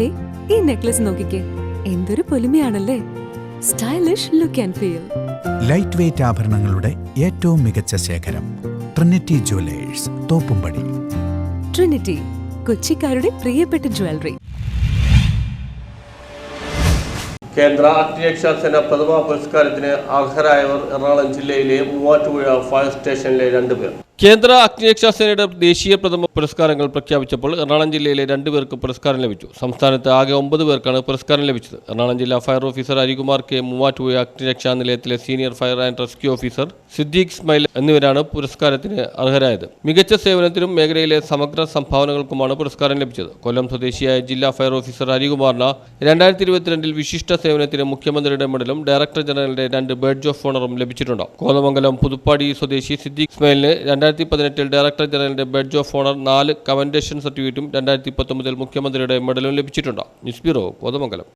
ദേ ഈ നെക്ലസ് നോക്കിക്കേ. എന്തൊരു പൊലിമയാണല്ലേ. Stylish look and feel light weight ആഭരണങ്ങളുടെ ഏറ്റവും മികച്ച ശേഖരം ട്രിനിറ്റി ജുവലേഴ്സ് തോപ്പുംപടി. ട്രിനിറ്റി കൊച്ചിക്കാരുടെ പ്രിയപ്പെട്ട ജ്വല്ലറി കേന്ദ്ര അഗ്നിരക്ഷാസേന പ്രഥമ പുരസ്കാരത്തിന് അർഹരായവർ എറണാകുളം ജില്ലയിലെ മൂവാറ്റുപുഴ ഫയർ സ്റ്റേഷനിലെ രണ്ടുപേർ. കേന്ദ്ര അഗ്നിരക്ഷാ സേനയുടെ ദേശീയ പ്രഥമ പുരസ്കാരങ്ങൾ പ്രഖ്യാപിച്ചപ്പോൾ എറണാകുളം ജില്ലയിലെ രണ്ടുപേർക്ക് പുരസ്കാരം ലഭിച്ചു. സംസ്ഥാനത്ത് ആകെ ഒമ്പത് പേർക്കാണ് പുരസ്കാരം ലഭിച്ചത്. എറണാകുളം ജില്ലാ fire officer Arikumar K Muvattupuzha അഗ്നിരക്ഷാ നിലയത്തിലെ senior fire and rescue officer Siddique smile എന്നിവരാണ് പുരസ്കാരത്തിന് അർഹരായത്. മികച്ച സേവനത്തിനും മേഖലയിലെ സമഗ്ര സംഭാവനകൾക്കുമാണ് പുരസ്കാരം ലഭിച്ചത്. കൊല്ലം സ്വദേശിയായ ജില്ലാ ഫയർ ഓഫീസർ അരികുമാറിന് രണ്ടായിരത്തി ഇരുപത്തിരണ്ടിൽ വിശിഷ്ട സേവനത്തിന് മുഖ്യമന്ത്രിയുടെ മെഡലും ഡയറക്ടർ ജനറലിന്റെ രണ്ട് ബേഡ്ജ് ഓഫ് ഓണറും ലഭിച്ചിട്ടുണ്ട്. കോതമംഗലം പുതുപ്പാടി സ്വദേശി സിദ്ദീഖ് ഇസ്മായിലിന് രണ്ടായിരത്തി പതിനെട്ടിൽ ഡയറക്ടർ ജനറലിന്റെ ബെഡ്ജ് ഓഫ് ഓണർ നാല് കമൻഡേഷൻ സർട്ടിഫിക്കറ്റും രണ്ടായിരത്തി പത്തൊമ്പതിൽ മുഖ്യമന്ത്രിയുടെ മെഡലും ലഭിച്ചിട്ടുണ്ട്. News bureau Kothamangalam.